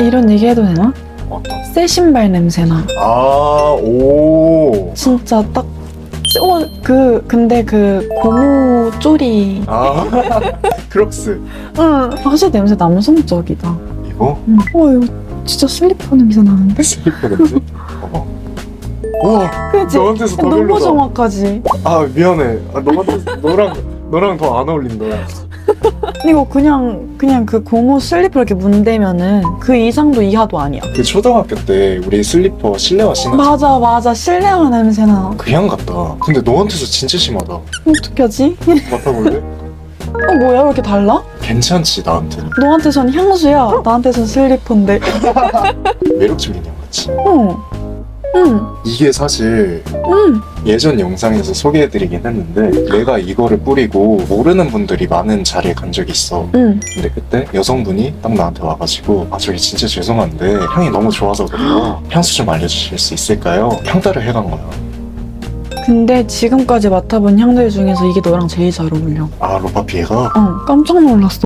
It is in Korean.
이런 얘기 해도 되나? 어떤? 새 신발 냄새나. 아, 오. 진짜 딱. 어, 그, 근데 그 고무 쪼리. 아, 크록스. 응. 확실히 냄새 남성적이다. 이거? 응. 어, 이거 진짜 슬리퍼 냄새 나는데? 슬리퍼 냄새? 봐봐. 우와, 그치? 너한테서 더 너무 별로다. 정확하지? 아, 미안해. 아, 너한테, 너랑, 너랑 더 안 어울린다. 이거 그냥, 그냥 그 고무 슬리퍼 이렇게 문대면은 그 이상도 이하도 아니야. 그 초등학교 때 우리 슬리퍼 실내화 신었 맞아, 맞아. 실내화 냄새나. 그냥 같다. 근데 너한테서 진짜 심하다. 어떻게 하지? 맡아볼래? 어, 뭐야? 왜 이렇게 달라? 괜찮지, 나한테는. 너한테선 향수야. 나한테선 슬리퍼인데. 매력적인 형 같이. 응. 응. 이게 사실 응. 예전 영상에서 소개해드리긴 했는데 내가 이거를 뿌리고 모르는 분들이 많은 자리에 간 적이 있어. 응. 근데 그때 여성분이 딱 나한테 와가지고 아 저기 진짜 죄송한데 향이 너무 좋아서 그래요. 향수 좀 알려주실 수 있을까요? 향따를 해간 거야. 근데 지금까지 맡아본 향들 중에서 이게 너랑 제일 잘 어울려. 아 로바피에가 어, 깜짝 놀랐어.